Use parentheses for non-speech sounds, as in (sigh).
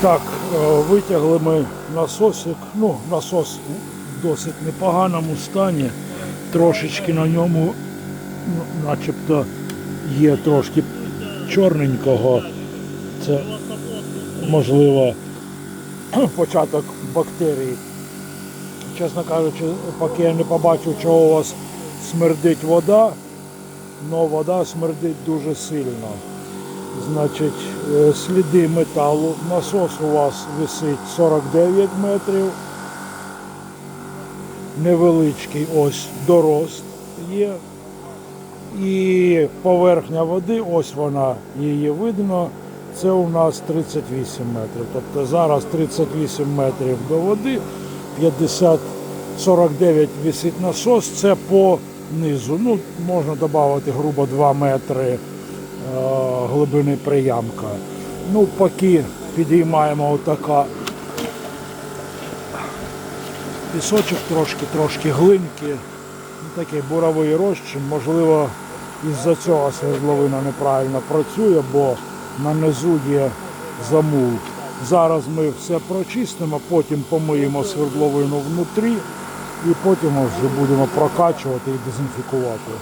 Так, е, витягли ми насосик. Ну, насос в досить непоганому стані. Трошечки на ньому, ну, начебто, є трошки чорненького. Це можливо (clears throat) початок бактерій. Чесно кажучи, поки я не побачив, чого у вас смердить вода, але вода смердить дуже сильно. Значить, е, сліди металу. Насос у вас висить 49 метрів. Невеличкий ось дорост є. І поверхня води, ось вона, її видно. Це у нас 38 метрів. Тобто зараз 38 метрів до води, 50, 49 висить насос, це по низу. Ну, можна додати грубо 2 метри е, глибини приямка. Ну, поки підіймаємо отака пісочок трошки, трошки глинки. Ну, Такий буровий розчин. Можливо, із-за цього свердловина неправильно працює, бо на низу є замул. Зараз ми все прочистимо, потім помиємо свердловину внутрі і потім вже будемо прокачувати і дезінфікувати.